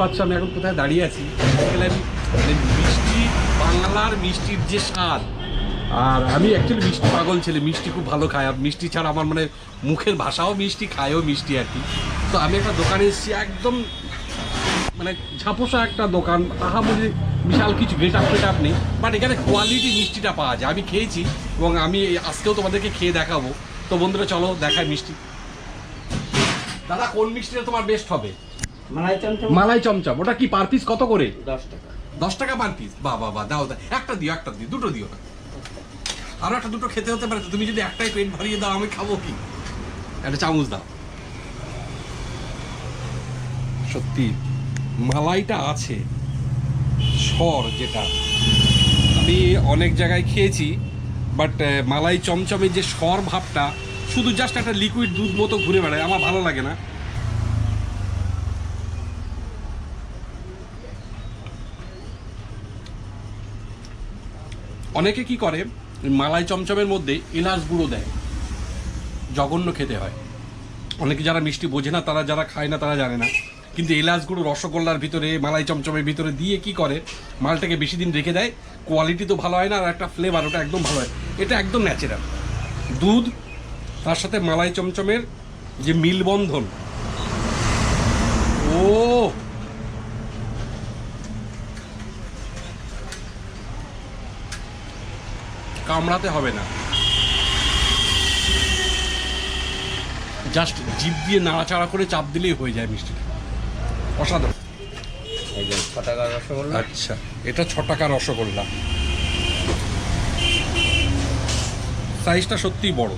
পাচ্ছ আমি এখন কোথায় দাঁড়িয়ে আছি। মানে মিষ্টি বাংলার মিষ্টির যে স্বাদ, আর আমি অ্যাকচুয়ালি মিষ্টি পাগল ছেলে, মিষ্টি খুব ভালো খাই, আর মিষ্টি ছাড়া আমার মানে মুখের ভাষাও মিষ্টি খায়ও মিষ্টি আর কি। তো আমি একটা দোকানে এসেছি, একদম মানে ঝাপসা একটা দোকান, তাহা বলে বিশাল কিছু গেট আপ আপ নেই বাট এখানে কোয়ালিটি মিষ্টিটা পাওয়া যায়। আমি খেয়েছি এবং আমি আজকেও তোমাদেরকে খেয়ে দেখাবো। তো বন্ধুরা, চলো দেখায় মিষ্টি। দাদা, কোন মিষ্টিটা তোমার বেস্ট হবে? মালাই চমচম? ওটা কি পার পিস কত করে? দশ টাকা। দশ টাকা পার পিস বা বা বা দাও দাও। একটা দিও একটা দিও দুটো দিও। আরও একটা দুটো খেতে হতে পারে তুমি যদি একটাই পেট ভরিয়ে দাও আমি খাব কি? একটা চামচ দাও। সত্যি মালাইটা আছে। সর যেটা। আমি অনেক জায়গায় খেয়েছি বাট মালাই চমচমের যে সর ভাবটা শুধু জাস্ট একটা লিকুইড দুধ মতো ঘুরে বেড়ায়। আমার ভালো লাগে না। অনেকে কি করে? মালাই চমচমের মধ্যে এলাচ গুঁড়ো দেয়। জঘন্য খেতে হয়। অনেকে যারা মিষ্টি বোঝে না, তারা যারা খায় না, তারা জানে না। কিন্তু এলাচ গুঁড়ো রসগোল্লার ভিতরে, মালাই চমচমের ভিতরে দিয়ে কি করে? মালটাকে বেশি দিন রেখে দেয়। কোয়ালিটি তো ভালো হয় না, আর একটা ফ্লেভার ওটা একদম ভালো হয়। এটা একদম ন্যাচারাল দুধ, তার সাথে মালাই চমচমের যে মিলবন্ধন, ও! কামড়াতে হবে না। জাস্ট জিপ দিয়ে নাড়াচাড়া করে চাপ দিলেই হয়ে যায় মিষ্টিটা। অসাধারণ। ছ টাকার রসগোল্লা? আচ্ছা এটা ছ টাকা রসগোল্লা? সাইজটা সত্যিই বড়।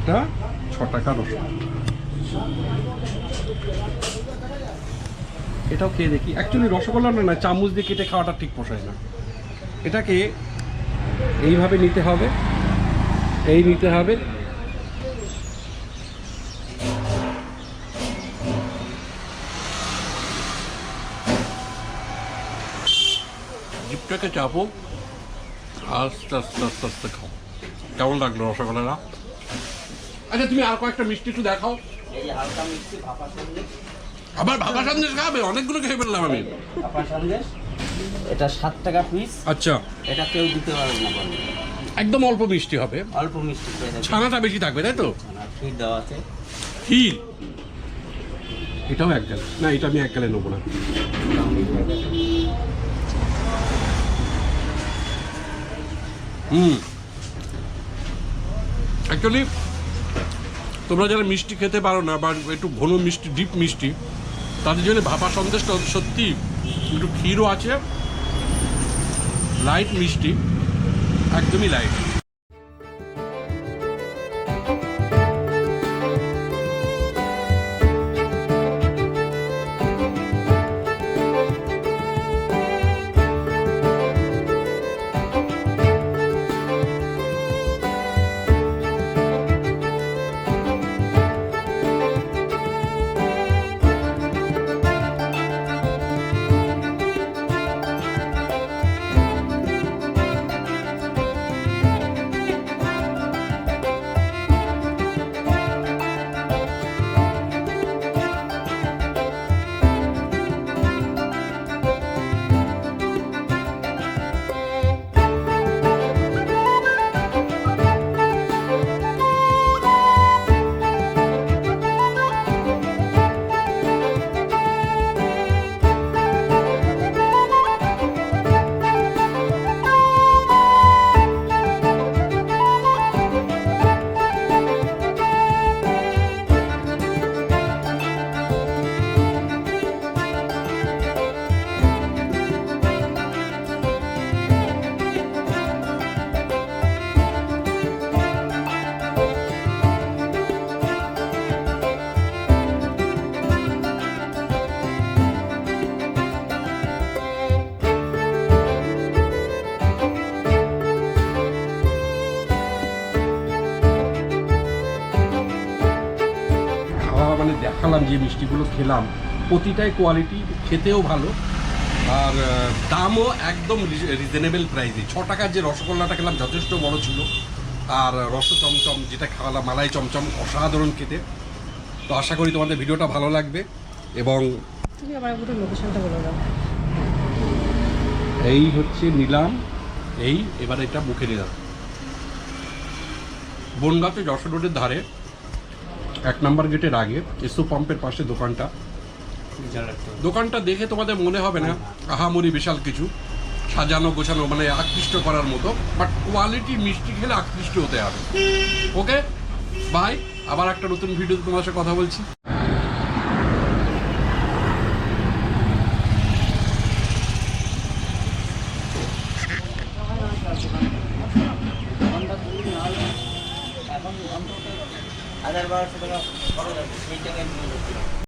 এটা ছ টাকা রসগোল্লা? এটাও খেয়ে দেখি। অ্যাকচুয়ালি রসগোল্লা না না চামচ দিয়ে কেটে খাওয়াটা ঠিক পোষায় না। এটাকে এইভাবে নিতে হবে। এই নিতে হবে। জিপটাকে চাপো। আস্তে আস্তে আস্তে আস্তে খাও। কেমন লাগল রসগোল্লাটা? আচ্ছা তুমি আর কয়েকটা মিষ্টি একটু দেখাও। এই হালকা মিষ্টি ভাপা সন্দেশ আবার ভাপা সন্দেশ খাবে? অনেকগুলো খেয়ে ফেললাম আমি। ভাপা সন্দেশ এটা সাত টাকা পিস আচ্ছা। এটা কেউ দিতে পারবে না একদম অল্প মিষ্টি হবে। অল্প মিষ্টি ছানাটা বেশি থাকবে তাই তো? ক্ষীর দেওয়া আছে। ক্ষীর? এটাও এক গালে না এটা আমি এক গালে নেব না। হুম। অ্যাকচুয়ালি তোমরা যারা মিষ্টি খেতে পারো না বা একটু ঘন মিষ্টি ডিপ মিষ্টি তাদের জন্য ভাপা সন্দেশটা সত্যি একটু ক্ষীরও আছে। লাইট মিষ্টি একদমই লাইট মানে দেখালাম যে মিষ্টিগুলো খেলাম প্রতিটাই কোয়ালিটি খেতেও ভালো। আর দামও একদম রিজনেবল প্রাইসে ছ টাকার যে রসগোল্লাটা খেলাম যথেষ্ট বড় ছিল। আর রস চমচম যেটা খাওয়ালাম মালাই চমচম অসাধারণ খেতে। তো আশা করি তোমাদের ভিডিওটা ভালো লাগবে এবং এই হচ্ছে নিলাম। এই এবার এটা মুখে নিলাম। বনগাঁতে যশোর রোডের ধারে এক নম্বর গেটের আগে, এসো পাম্পের পাশে দোকানটা। দোকানটা দেখে তোমাদের মনে হবে না, আহামরি বিশাল কিছু, সাজানো গোছানো মানে আকৃষ্ট করার মতো বাট কোয়ালিটি মিষ্টি খেলে আকৃষ্ট হতে হবে। ওকে বাই আবার একটা নতুন ভিডিওতে তোমার সাথে কথা বলছি। হাজার বারোশো টাকা খরচ আছে সেই টাকায় নিয়ে